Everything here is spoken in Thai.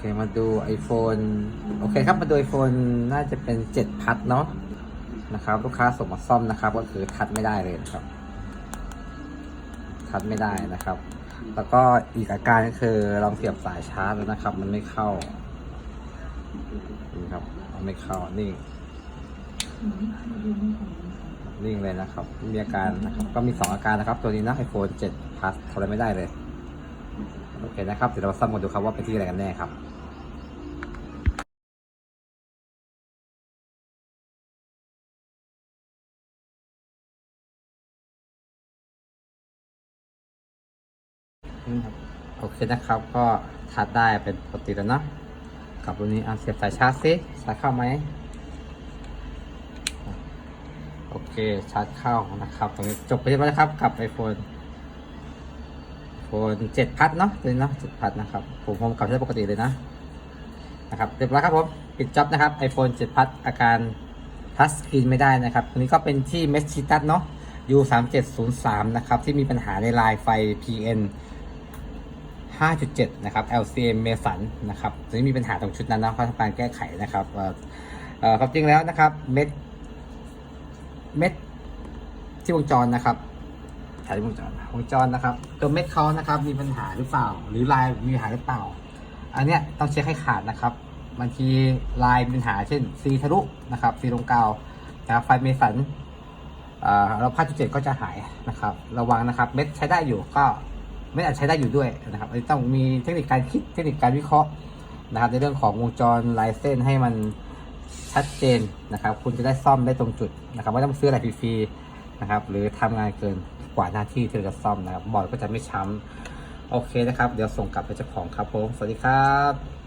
ค มาดู iPhone โอเคครับ มาดู iPhone น่าจะเป็น 7 พัดเนาะนะครับ ลูกค้าส่งมาซ่อมนะครับ ก็คือทัดไม่ได้เลยนะครับ ทัดไม่ได้นะครับ แล้วก็อีกอาการก็คือลองเสียบสายชาร์จแล้วนะครับ มันไม่เข้านี่ครับมันไม่เข้านิ่งนิ่งเลยนะครับ มีอาการนะครับ ก็มีสองอาการนะครับ ตัวนี้นะ iPhone 7 Plus ทำอะไรไม่ได้เลย โอเคนะครับ เดี๋ยวเราซ่อมกันดูครับว่าเป็นที่อะไรกันแน่ครับ โอเคนะครับ ก็ทัดได้เป็นปกติแล้วเนาะกับตัวนี้เอะเสียบสายชาร์จซิสายเข้าไหมโอเคชาร์จเข้านะครับตรงนี้จบไปเรียบร้อยแล้วครับกับ iPhone iPhone 7พัดเนาะตัวนี้เนาะ7พัดนะครับผมผมกลับใช้ปกติเลยนะนะครับเรียบร้อยครับผมปิดจ็อบนะครับ iPhone 7 พัดอาการทัชสกรีนไม่ได้นะครับตัวนี้ก็เป็นที่เมสชิตัสเนาะ U 3 7 0 3 นะครับที่มีปัญหาในลายไฟ PN 5.7 นะครับ LCM เมสันนะครับตัวนี้มีปัญหาตรงชุดนั้นนะเขาทำการแก้ไขนะครับเอ่อเอ่อความจริงแล้วนะครับ เม็ด เม็ดที่วงจรนะครับถ่ายวงจรวงจรนะครับ ตัวเม็ดเขานะครับ มีปัญหาหรือเปล่า หรือลายมีปัญหาหรือเปล่า อันเนี้ยต้องเช็คให้ขาดนะครับบางทีลายมีปัญหาเช่นซีทะลุนะครับซีลงกาวนะครับไฟเมสันเอ่อเราพาจุดเจ็ดก็จะหายนะครับ ระวังนะครับ เม็ดใช้ได้อยู่ก็ ไม่อาจใช้ได้อยู่ด้วยนะครับต้องมีเทคนิคการคิดเทคนิคการวิเคราะห์นะครับในเรื่องของวงจรลายเส้นให้มันชัดเจนนะครับ คุณจะได้ซ่อมได้ตรงจุดนะครับไม่ต้องซื้ออะไรฟรีๆนะครับ หรือทำงานเกินกว่าหน้าที่ที่เราจะซ่อมนะครับบอร์ดก็จะไม่ช้ำโอเคนะครับ เดี๋ยวส่งกลับไปเจ้าของครับผมสวัสดีครับ